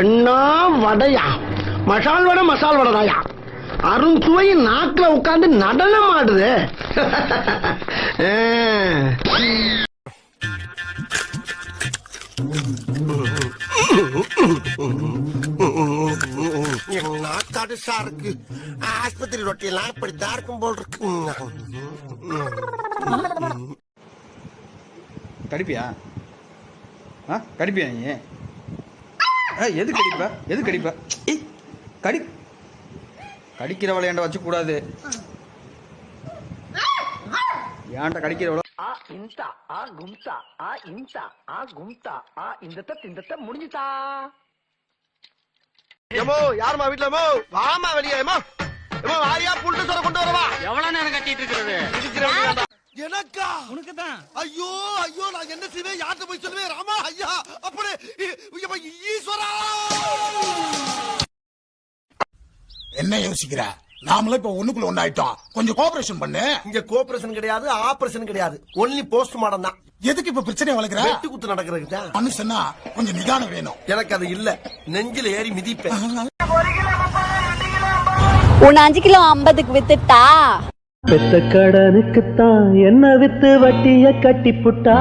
என்ன வடையா? மசால் வடை மசால் வடை தாயா அருண்சுவை நாக்குல உட்கார்ந்து நடனம் ஆடுது. நாக்காடுசா இருக்கு ஆஸ்பத்திரி ரொட்டியெல்லாம் இப்படித்தான் இருக்கும் போல் இருக்கு. கடிப்பியா ஆ கடிப்பியா நீ? ஆ எது கடிப்ப? எது கடிப்ப? ஏய் கடி கடிக்கிற விளையாண்ட வச்சு கூடாது ஏன்ட்ட கடிக்கிற ஆ இந்தா ஆ கும்தா ஆ இந்தா ஆ கும்தா ஆ இந்த இந்த முடிஞ்சுதா? ஏமோ யாருமா வீட்டுல ஏமோ? வாமா வெளியே ஏமோ. ஏமோ வாரியா புல்ட்டு சொல்ல கொண்டு வரவா? எவ்வளவு நேரம் கட்டிட்டு இருக்கிறது? எனக்கா? உனக்கு தான் ஐயோ ஐயோ நான் என்ன செய்வேன் யார்கிட்ட போய் சொல்லுவேன் ராமா ஐயா அப்படி ஈஸ்வரா! என்ன யோசிக்கிற? நாமளும் இப்ப ஒண்ணுக்குள்ள ஒண்ணாயிட்டோம். கொஞ்சம் கோஆபரேஷன் பண்ணு. இங்க கோஆபரேஷன் கிடையாது ஆபரேஷன் கிடையாது. ஒன்லி போஸ்ட் மாடம் தான். எதுக்கு இப்ப பிரச்சனை வளர்க்குற? வெட்டு குத்து நடக்கிறதுக்கு தான் மனுஷனா கொஞ்சம் நிதானம் வேணும். எனக்கு அது இல்ல. நெஞ்சில ஏறி மிதிப்பேன். உன்னை அஞ்சு கிலோ ஐம்பதுக்கு வித்துட்டா? பெத்த கடனுக்குத்தான் என்ன வித்து வட்டிய கட்டி புட்டா